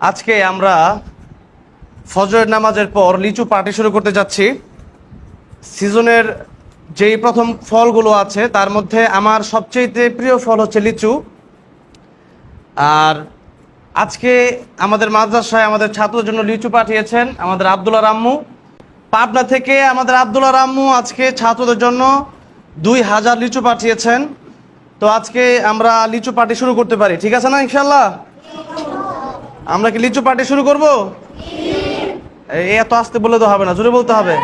আজকে আমরা ফজরের নামাজের পর লিচু পার্টি শুরু করতে যাচ্ছি। সিজনের যেই প্রথম ফলগুলো আছে, তার মধ্যে আমার সবচেয়ে প্রিয় ফল হচ্ছে লিচু। আর আজকে আমাদের মাদ্রাসায় আমাদের ছাত্রদের জন্য লিচু পাঠিয়েছেন আমাদের আবদুল্লা রাম্মু। পাবনা থেকে আমাদের আবদুল্লাহ রাম্মু আজকে ছাত্রদের জন্য দুই হাজার লিচু পাঠিয়েছেন। তো আজকে আমরা লিচু পার্টি শুরু করতে পারি। ঠিক আছে না ইনশাল্লাহ আমরা কি লিচু পার্টি শুরু করব? এত আসতে বলে তো হবে না, জোরে বলতে হবে।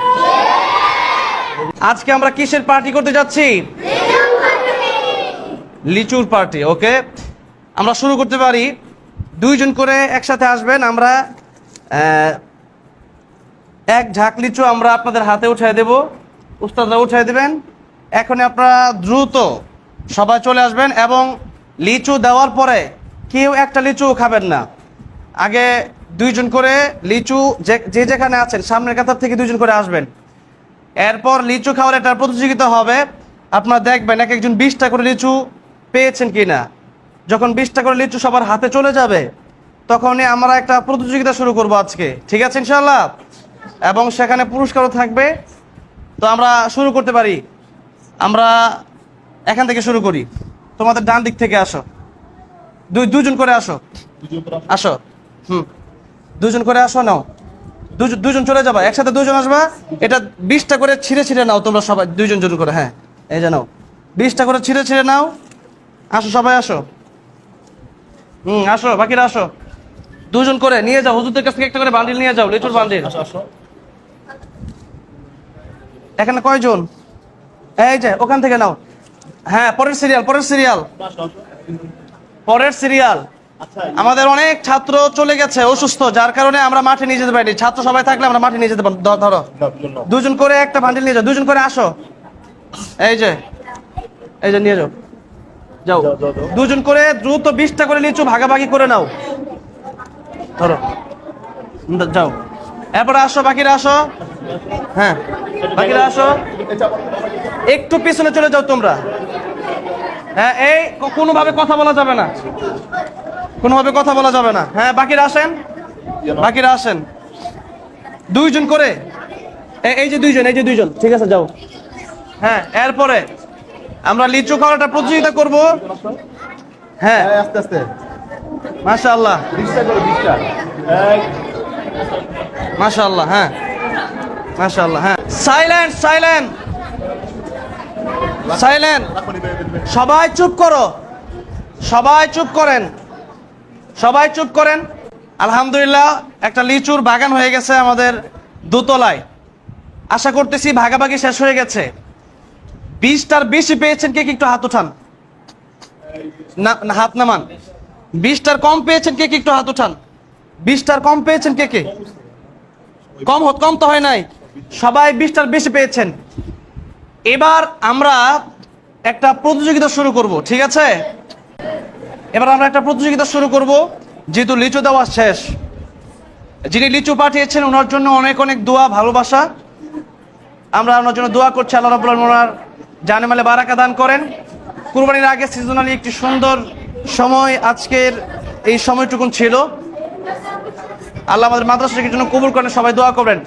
আজকে আমরা কিসের পার্টি করতে যাচ্ছি? লিচুর পার্টি, ওকে? আমরা শুরু করতে পারি। দুইজন করে একসাথে আসবেন, আমরা এক ঝাঁক লিচু আমরা আপনাদের হাতে উঠাই দেব। উস্তাদরা উঠাই দেবেন। এখন আপনারা দ্রুত সবাই চলে আসবেন এবং লিচু দেওয়ার পরে কেউ একটা লিচু খাবেন না। আগে দুইজন করে লিচু যে যে যেখানে আছেন সামনের কাতার থেকে দুইজন করে আসবেন। এরপর লিচু খাওয়ার একটা প্রতিযোগিতা হবে। আপনারা দেখবেন এক একজন বিশটা করে লিচু পেয়েছেন কি না যখন বিশটা করে লিচু সবার হাতে চলে যাবে তখনই আমরা একটা প্রতিযোগিতা শুরু করব আজকে। ঠিক আছে ইনশাল্লাহ এবং সেখানে পুরস্কারও থাকবে। তো আমরা শুরু করতে পারি। আমরা এখান থেকে শুরু করি। তোমাদের ডান দিক থেকে আসো। দুই দুজন করে আসো। আসো। হুম। দুজন করে আসো নাও। দুজন দুজন চলে যাবা। একসাথে দুজন আসবা। এটা বিশটা করে ছিঁড়ে ছিঁড়ে নাও তোমরা সবাই দুইজন জন করে হ্যাঁ। এই যে নাও। বিশটা করে ছিঁড়ে ছিঁড়ে নাও। আসো সবাই আসো। হুম আসো বাকিরা আসো। দুজন করে নিয়ে যাও। হুজুরদের কাছ থেকে একটা করে বান্ডিল নিয়ে যাও লিচুর বান্ডিল। এখানে কয়জন? এই যে ওখান থেকে নাও। হ্যাঁ পরের সিরিয়াল পরের সিরিয়াল পরের সিরিয়াল আমাদের অনেক ছাত্র চলে গেছে অসুস্থ যার কারণে আমরা মাঠে নিয়ে যেতে পারিনি। ছাত্র সবাই থাকলে আমরা মাঠে নিয়ে যেতে পারি ধরো দুজন করে একটা বান্ডিল নিয়ে যাও দুজন করে আসো। এই যে এই যে নিয়ে যাও। যাও। দুজন করে দ্রুত বিশটা করে লিচু ভাগাভাগি করে নাও। ধরো। যাও। এরপরে আসো বাকিরা আসো। হ্যাঁ বাকিরা আসো। একটু পিছনে চলে যাও তোমরা। হ্যাঁ এই কোনোভাবে কথা বলা যাবে না। কোনোভাবে কথা বলা যাবে না। হ্যাঁ বাকিরা আসেন? বাকিরা আসেন। দুইজন করে? এই যে দুইজন এই যে দুইজন। ঠিক আছে যাও। হ্যাঁ এরপরে আমরা লিচু খাওয়ার একটা প্রতিযোগিতা করব। হ্যাঁ। আস্তে আস্তে। মাশাআল্লাহ। বিশটা করে বিশটা। মাশাআল্লাহ হ্যাঁ। মাশাআল্লাহ হ্যাঁ। Silent silent. সাইলেন্ট। সবাই চুপ করো। সবাই চুপ করেন। সবাই চুপ করেন। আলহামদুলিল্লাহ, একটা লিচুর বাগান হয়ে গেছে আমাদের দোতলায়। আশা করতেছি ভাগাভাগি শেষ হয়ে গেছে। বিশটার বেশি পেয়েছেন কে কে? একটু হাত উঠান। না হাত নামান। বিশটার কম পেয়েছেন কে কে? একটু হাত উঠান। বিশটার কম পেয়েছেন কে কে? কম কম তো হয় নাই। সবাই বিশটার বেশি পেয়েছেন। এবার আমরা একটা প্রতিযোগিতা শুরু করব, ঠিক আছে? এবার আমরা একটা প্রতিযোগিতা শুরু করব, যেহেতু লিচু দেওয়া শেষ। যিনি লিচু পাঠিয়েছেন, ওনার জন্য অনেক অনেক দোয়া, ভালোবাসা। আমরা ওনার জন্য দোয়া করছি, আল্লাহ রাবুল ওনার জানেমালে বারাকা দান করেন। কুরবানির আগে সিজনালি একটি সুন্দর সময় আজকের এই সময়টুকুন ছিল। আল্লাহ আমাদের মাদ্রাসাকে জন্য কবুল করেন, সবাই দোয়া করবেন।